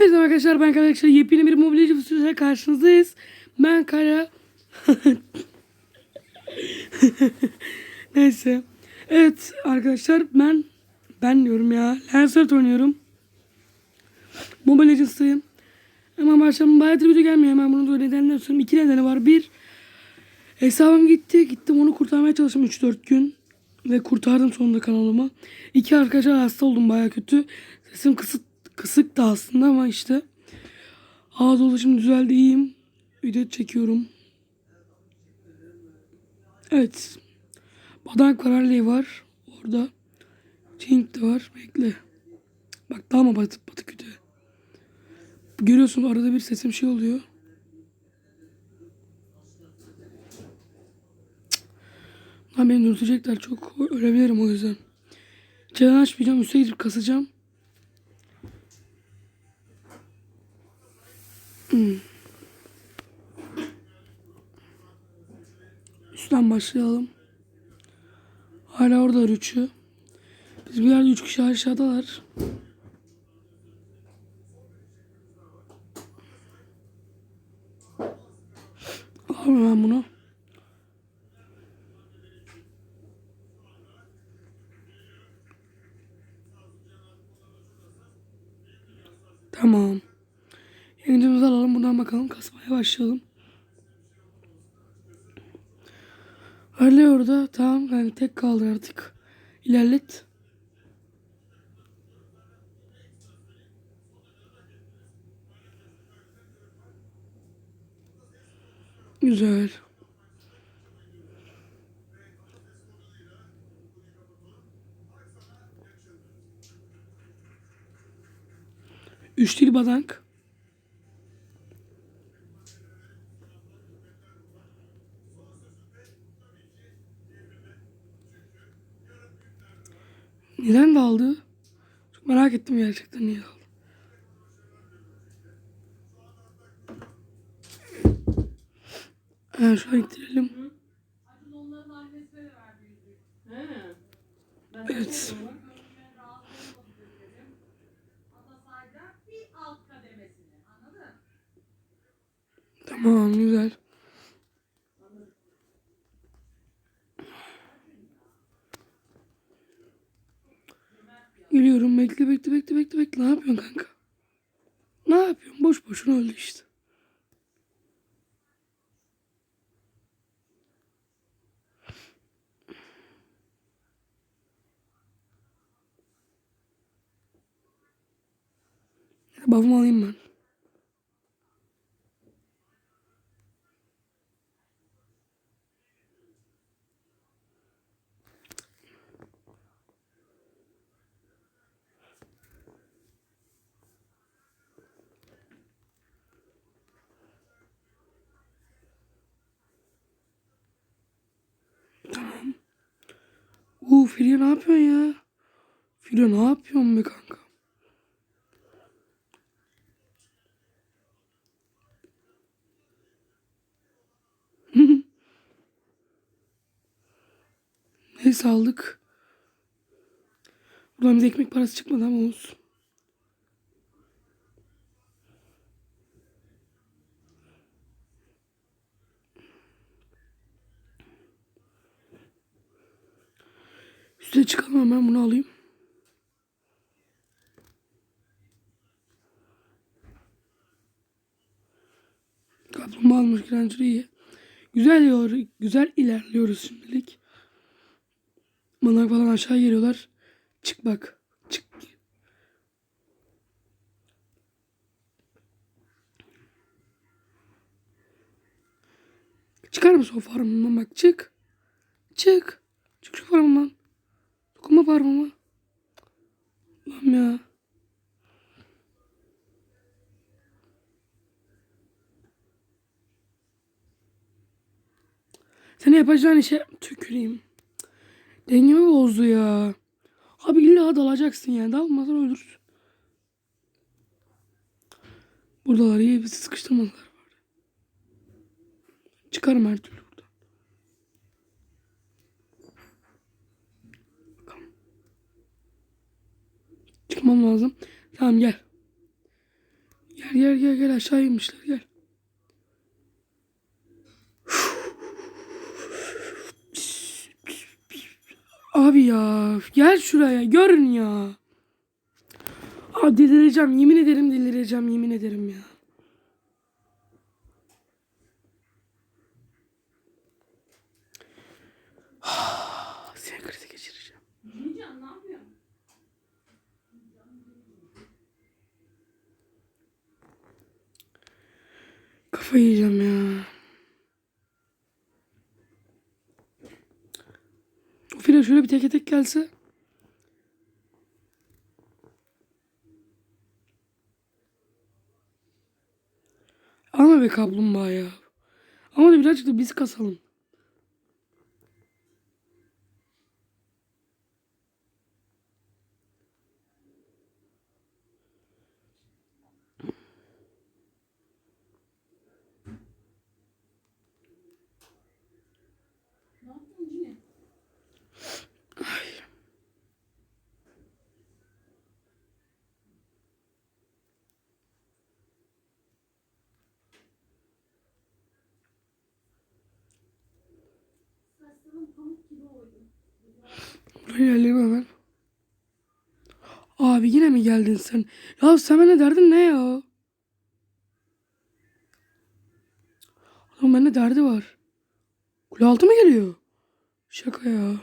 Hepinize arkadaşlar ben arkadaşlar yepyeni bir mobilyacı videosuyla karşınızdayız. Ben Kaya. Neyse. Evet arkadaşlar ben ben diyorum ya. Lancet oynuyorum. Mobile Legends'tayım. Hemen başlayalım. Bayağıdır video gelmiyor. Hemen bunu da nedenle söyleyeyim. İki nedeni var. Bir hesabım gitti. Gittim onu kurtarmaya çalıştım 3-4 gün. Ve kurtardım sonunda kanalımı. İki arkadaşlar hasta oldum baya kötü. Sesim kısık, kısık da aslında ama işte. Ağız dolaşım düzeldi iyiyim. Video çekiyorum. Evet. Badank var, Harley var. Orada. Tink de var. Bekle. Bak daha mı batı, batı kötü. Görüyorsun arada bir sesim şey oluyor. Lan beni dürtecekler çok ölebilirim o yüzden. Çenen açmayacağım üste gidip kasacağım. Üstten başlayalım. Hala orada üçü. Biz bir yerde üç kişi aşağıdalar. Alayım ben bunu. Tamam. Yayıncımızı alalım. Buradan bakalım. Kasmaya başlayalım. Öyle orada. Tamam. Yani tek kaldı artık. İlerlet. Güzel. Üçlü badank. Neden daldı? Çok merak ettim gerçekten niye daldı. Ha, şu an ittirelim. Evet. Tamam güzel. Geliyorum bekle bekle bekle bekle bekle. Ne yapıyorsun kanka? Ne yapıyorsun? Boş boşuna öldü işte. Buff'ımı alayım ben. Tamam. Firya ne yapıyorsun ya? Firya ne yapıyorsun be kanka? Neyse aldık. Buradan bize ekmek parası çıkmadı ama olsun. Üste çıkalım hemen bunu alayım. Kaplumbağa almış Granger iyi. Güzel yor, güzel ilerliyoruz şimdilik. Bana falan aşağı geliyorlar. Çık bak. Çık. Çıkar mısın o bak çık. Çık. Çık şu farmından. Dokunma farmıma. Lan ya. Seni yapacağın işe tüküreyim. Dengemi bozdu ya. Abi illa dalacaksın yani. Dalmadan ölürsün. Buradalar iyi bir sıkıştırmadılar. Çıkarım her türlü Çıkmam lazım. Tamam gel. Gel gel gel gel aşağı inmişler gel. Abi ya gel şuraya görün ya. Abi delireceğim yemin ederim delireceğim yemin ederim ya. Kafayı yiyeceğim ya. O file şöyle bir teke tek gelse. Ama be kaplumbağa ya. Ama da birazcık da biz kasalım. İlerleyelim hemen. Abi yine mi geldin sen? Ya sen bana derdin ne ya? Oğlum bende derdi var. Kule altı mı geliyor? Şaka ya.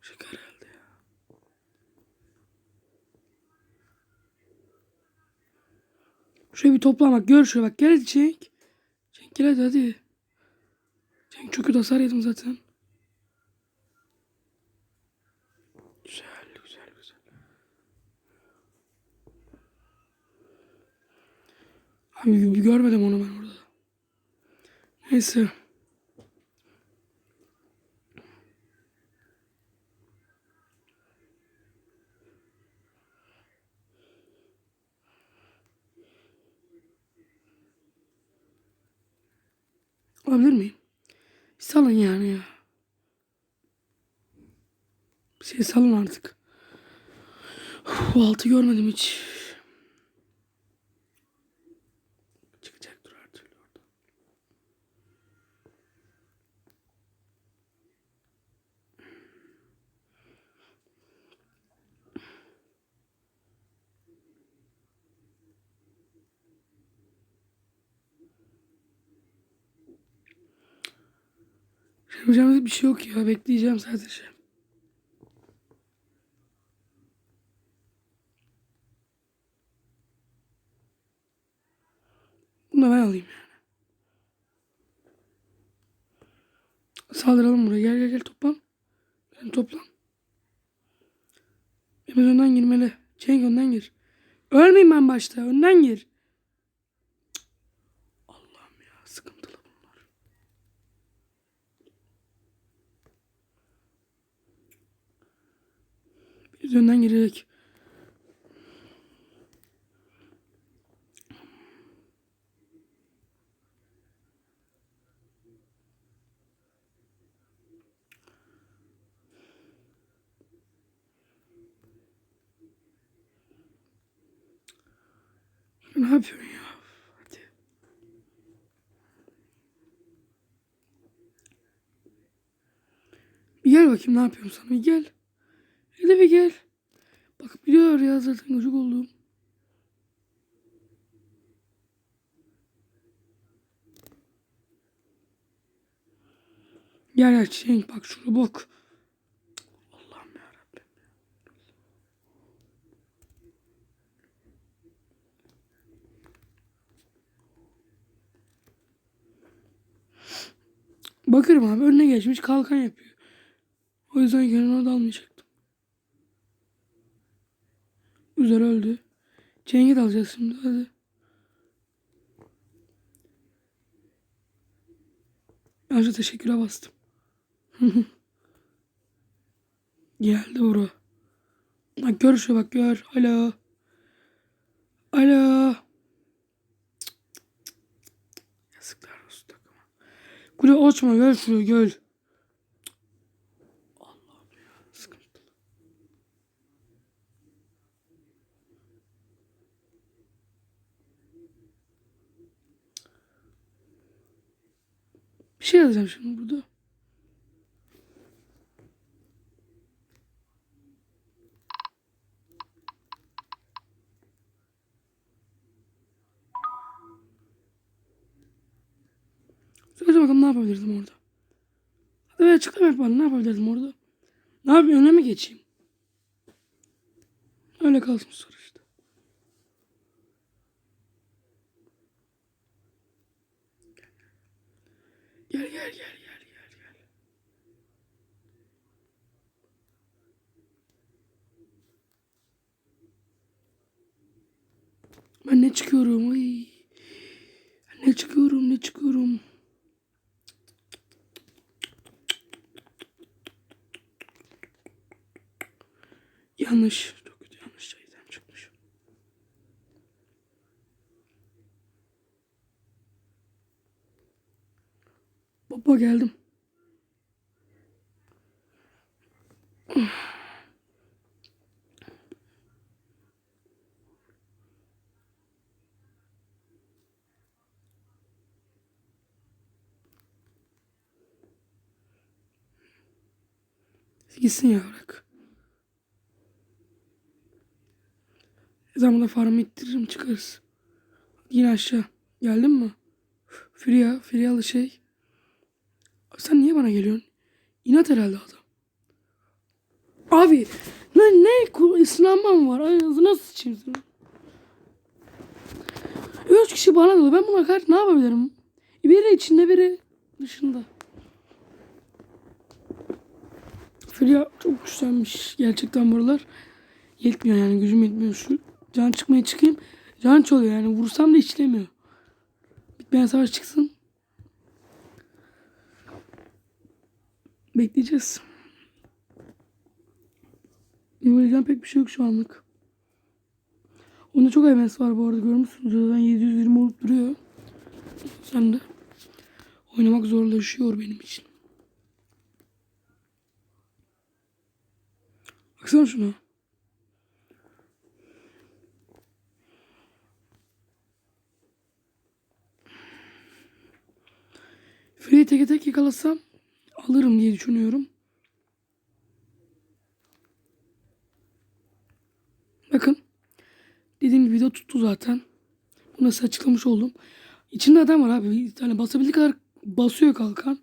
Şaka herhalde ya. Şöyle bir toplamak. Gör şöyle bak. Gel Cenk. Cenk gel hadi hadi. Cenk çok kötü hasar yedim zaten. Güzel güzel güzel. Abi bir görmedim onu ben orada. Neyse. Alabilir miyim? Bir salın yani ya. Bir şey salın artık. Bu altı görmedim hiç. Yapacağımız bir şey yok ya. Bekleyeceğim sadece. Bunu da ben alayım yani. Saldıralım buraya. Gel gel gel toplan. Gel toplan. Biraz önden girmeli. Cenk önden gir. Ölmeyeyim ben başta. Önden gir. Cık. Allah'ım ya sıkıntılı bunlar. Biz önden girerek. Ne yapıyorsun ya? Hadi. Bir gel bakayım ne yapıyorum sana. Bir gel. Hadi bir gel. Biliyor ya zaten çocuk olduğum. Gel gel Cenk bak şunu bak. Allah'ım yarabbim. Bakırım abi önüne geçmiş kalkan yapıyor. O yüzden yanına dalmayacaktım. Güzel öldü. Cenk'i de alacağız şimdi hadi. Önce teşekküre bastım. Geldi bro. Bak gör şu bak gör. Alo. Alo. Yazıklar olsun takıma. Kule açma gel şuraya gel. Yazacağım şimdi burada. Söyle bakalım ne yapabilirdim orada? Evet açıklama yap ne yapabilirdim orada? Ne yapayım öne mi geçeyim? Öyle kalsın soru işte. Gel gel gel gel gel gel. Ben ne çıkıyorum? Ay. Ne çıkıyorum? Ne çıkıyorum? Yanlış. Baba geldim. Gitsin ya bırak. Zamanla farmı ittiririm çıkarız. Yine aşağı. Geldin mi? Firya, Firyalı şey. Sen niye bana geliyorsun? İnat herhalde adam. Abi ne ne ısınanmam var. Ağzına sıçayım seni. Üç kişi bana dolu. Ben buna karşı ne yapabilirim? Biri içinde biri dışında. Firya çok güçlenmiş gerçekten buralar. Yetmiyor yani gücüm yetmiyor. Şu can çıkmaya çıkayım. Can çalıyor yani vursam da işlemiyor. Bitmeyen savaş çıksın. Bekleyeceğiz. Yapabileceğim pek bir şey yok şu anlık. Onda çok MS var bu arada görmüşsünüz. Zaten 720 olup duruyor. Sen de. Oynamak zorlaşıyor benim için. Baksana şuna. Free'yi teke tek yakalasam alırım diye düşünüyorum. Bakın. Dediğim gibi video tuttu zaten. Bunu size açıklamış oldum. İçinde adam var abi. Bir tane basabildiği kadar basıyor kalkan.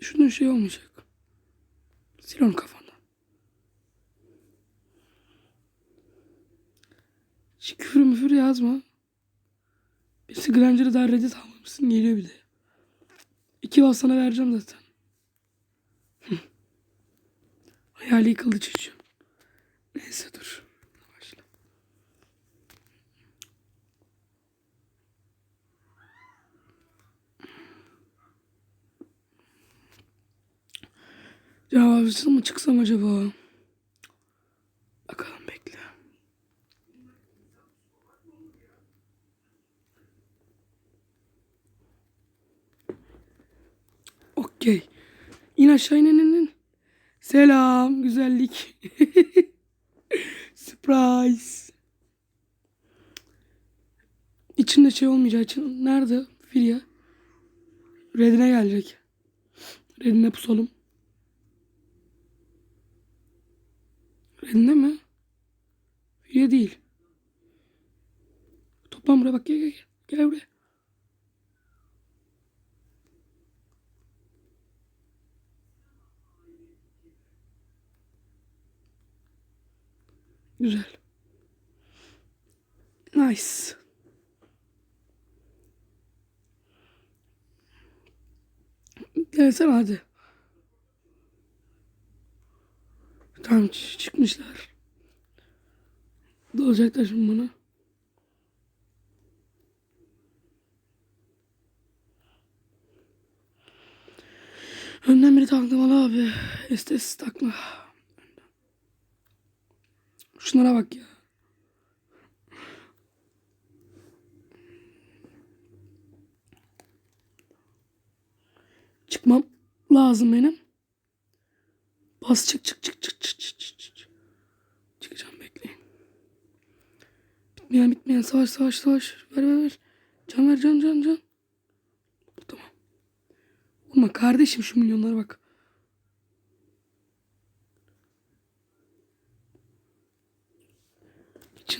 Şunun şey olmayacak. Sil onu kafandan. Hiç küfür müfür yazma. Birisi Granger'ı daha Reddit almamışsın geliyor bir de. İki bas sana vereceğim zaten. Hayali yıkıldı çocuğum. Neyse dur. Başla. Cevapsız mı çıksam acaba? Bakalım bekle. Okey. İn aşağı in in. Selam güzellik. Surprise. İçinde şey olmayacağı için nerede Firya? Redine gelecek. Redine pusalım. Redine mi? Firya değil. Toplam buraya bak gel gel gel. Gel buraya. Güzel. Nice. Gelsene hadi. Tamam ç- çıkmışlar. Dolacaklar şimdi bana. Önden biri taklamalı abi. Estes takma. Şunlara bak ya. Çıkmam lazım benim. Bas çık çık çık çık çık çık çık çık. Çıkacağım bekleyin. Bitmeyen bitmeyen savaş savaş savaş. Ver ver ver. Can ver can can can. Tamam. Vurma kardeşim şu milyonlara bak.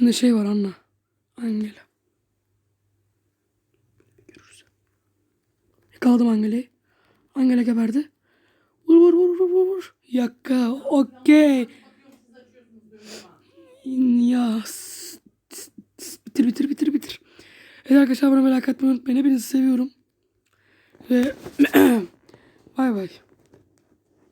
İçinde şey var Anna. Angela. Görürüz. Yakaladım Angela'yı. Angela geberdi. Vur vur vur vur vur vur. Yakka. Okey. Ya. Bitir bitir bitir bitir. Evet arkadaşlar bana merak etmeyi unutmayın. Hepinizi seviyorum. Ve bay bay.